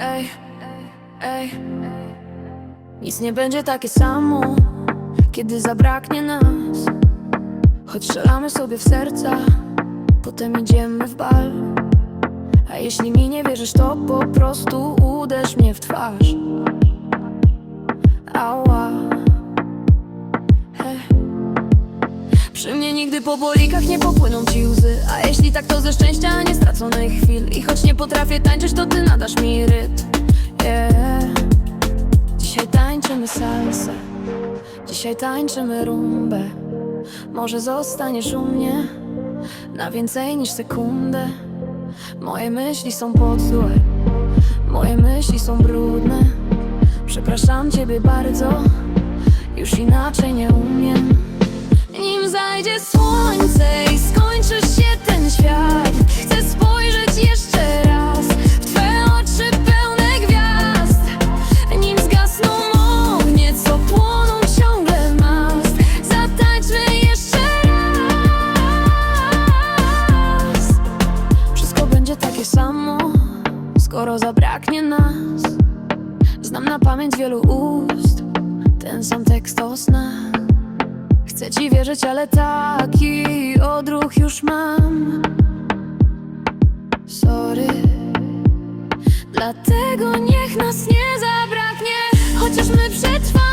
Ej, ej, nic nie będzie takie samo, kiedy zabraknie nas. Choć strzelamy sobie w serca, potem idziemy w bal. A jeśli mi nie wierzysz, to po prostu uderz mnie w twarz. Ała. Przy mnie nigdy po bolikach nie popłyną ci łzy A jeśli tak to ze szczęścia, nie choć nie potrafię tańczyć, to ty nadasz mi rytm. Yeah. Dzisiaj tańczymy salsę. Dzisiaj tańczymy rumbę. Może zostaniesz u mnie Na więcej niż sekundę. Moje myśli są pod złe Moje myśli są brudne. Przepraszam ciebie bardzo. Już inaczej nie umiem. Nim zajdzie słońce i skończy się ten świat skoro zabraknie nas. Znam na pamięć wielu ust Ten sam tekst o snach. Chcę ci wierzyć, ale taki odruch już mam. Sorry. Dlatego niech nas nie zabraknie Chociaż my przetrwamy.